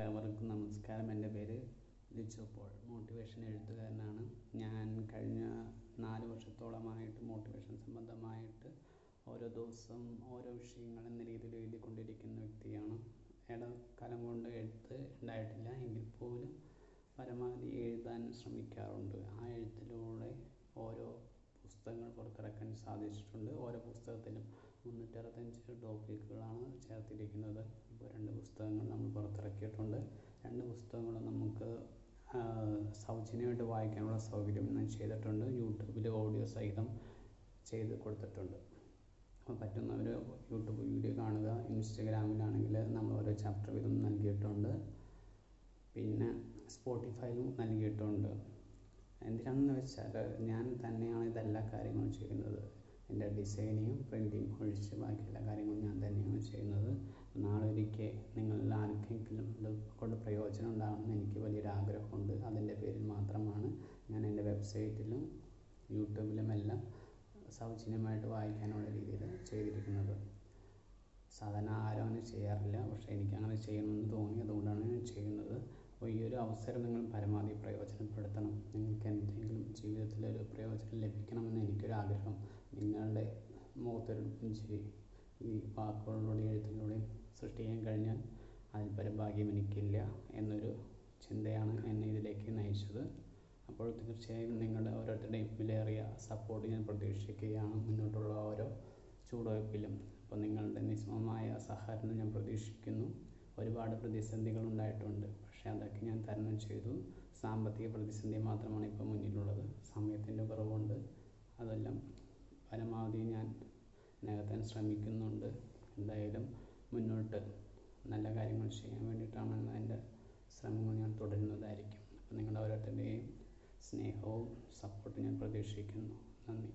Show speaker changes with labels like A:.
A: എല്ലാവർക്കും നമസ്കാരം. എന്റെ പേര് ലിജോ പോൾ. മോട്ടിവേഷൻ എഴുത്തുകാരനാണ്. ഞാൻ കഴിഞ്ഞ നാല് വർഷത്തോളമായിട്ട് മോട്ടിവേഷൻ സംബന്ധമായിട്ട് ഓരോ ദിവസം ഓരോ വിഷയങ്ങൾ എന്ന രീതിയിൽ എഴുതിക്കൊണ്ടിരിക്കുന്ന വ്യക്തിയാണ്. ഇടക്കാലം കൊണ്ട് എഴുത്ത് ഉണ്ടായിട്ടില്ല. എങ്കിൽ പോലും പരമാവധി എഴുതാൻ ശ്രമിക്കാറുണ്ട്. ആ എഴുത്തിലൂടെ ഓരോ പുസ്തകങ്ങൾ പുറത്തിറക്കാൻ സാധിച്ചിട്ടുണ്ട്. ഓരോ പുസ്തകത്തിലും മുന്നൂറ്ററുപത്തഞ്ച് ടോപ്പിക്കുകളാണ് ചേർത്തിരിക്കുന്നത്. രണ്ട് പുസ്തകങ്ങൾ നമ്മൾ പുറത്തിറക്കിയിട്ടുണ്ട്. രണ്ട് പുസ്തകങ്ങളും നമുക്ക് സൗജന്യമായിട്ട് വായിക്കാനുള്ള സൗകര്യം ഞാൻ ചെയ്തിട്ടുണ്ട്. യൂട്യൂബിൽ ഓഡിയോ സഹിതം ചെയ്ത് കൊടുത്തിട്ടുണ്ട്. അപ്പോൾ പറ്റുന്നവർ യൂട്യൂബ് വീഡിയോ കാണുക. ഇൻസ്റ്റഗ്രാമിലാണെങ്കിൽ നമ്മൾ ഓരോ ചാപ്റ്റർ വീതം നൽകിയിട്ടുണ്ട്. പിന്നെ സ്പോട്ടിഫൈയിലും നൽകിയിട്ടുണ്ട്. എന്തിനാണെന്ന് വെച്ചാൽ ഞാൻ തന്നെയാണ് ഇതെല്ലാ കാര്യങ്ങളും ചെയ്യുന്നത്. എന്റെ ഡിസൈനിങ്ങും പ്രിന്റിങ് ഒഴിച്ച് ബാക്കി എല്ലാ കാര്യങ്ങളും ഞാൻ തന്നെയാണ് ഇത് പ്രയോജനം ഉണ്ടാകണമെന്ന് എനിക്ക് വലിയൊരു ആഗ്രഹമുണ്ട് അതിന്റെ പേരിൽ മാത്രമാണ് ഞാൻ എന്റെ വെബ്സൈറ്റിലും യൂട്യൂബിലും എല്ലാം സൗജന്യമായിട്ട് വായിക്കാനുള്ള രീതിയിൽ ചെയ്തിരിക്കുന്നത്. സാധാരണ ആരും അങ്ങനെ ചെയ്യാറില്ല. പക്ഷേ എനിക്ക് അങ്ങനെ ചെയ്യണമെന്ന് തോന്നി. അതുകൊണ്ടാണ് ഞാൻ ചെയ്യുന്നത്. അപ്പോൾ ഈ ഒരു അവസരം നിങ്ങൾ പരമാവധി പ്രയോജനപ്പെടുത്തണം. നിങ്ങൾക്ക് എന്തെങ്കിലും ജീവിതത്തിൽ ഒരു പ്രയോജനം ലഭിക്കണമെന്ന് എനിക്കൊരു ആഗ്രഹം നിങ്ങളുടെ മുഖത്തൊരു ഈ വാക്കുകളിലൂടെയും എഴുത്തിലൂടെയും സൃഷ്ടിക്കാൻ കഴിഞ്ഞാൽ അതിൽ പരഭാഗ്യം എനിക്കില്ല എന്നൊരു ചിന്തയാണ് എന്നെ ഇതിലേക്ക് നയിച്ചത്. അപ്പോൾ തീർച്ചയായും നിങ്ങളുടെ ഓരോരുത്തരുടെയും വിലയേറിയ സപ്പോർട്ട് ഞാൻ പ്രതീക്ഷിക്കുകയാണ് മുന്നോട്ടുള്ള ഓരോ ചൂടുവയ്പ്പിലും അപ്പോൾ നിങ്ങളുടെ നിസ്സമമായ സഹകരണം ഞാൻ പ്രതീക്ഷിക്കുന്നു. ഒരുപാട് പ്രതിസന്ധികൾ ഉണ്ടായിട്ടുണ്ട് പക്ഷേ അതൊക്കെ ഞാൻ തരണം ചെയ്തു. സാമ്പത്തിക പ്രതിസന്ധി മാത്രമാണ് ഇപ്പോൾ മുന്നിലുള്ളത്. സമയത്തിന്റെ കുറവുണ്ട്. അതെല്ലാം പരമാവധി ഞാൻ നികത്താൻ ശ്രമിക്കുന്നുണ്ട്. എന്തായാലും മുന്നോട്ട് നല്ല കാര്യങ്ങൾ ചെയ്യാൻ വേണ്ടിയിട്ടാണ് എന്റെ ശ്രമങ്ങൾ ഞാൻ തുടരുന്നതായിരിക്കും. അപ്പോൾ നിങ്ങളുടെ ഓരോരുത്തരുടെയും സ്നേഹവും സപ്പോർട്ടും ഞാൻ പ്രതീക്ഷിക്കുന്നു. നന്ദി.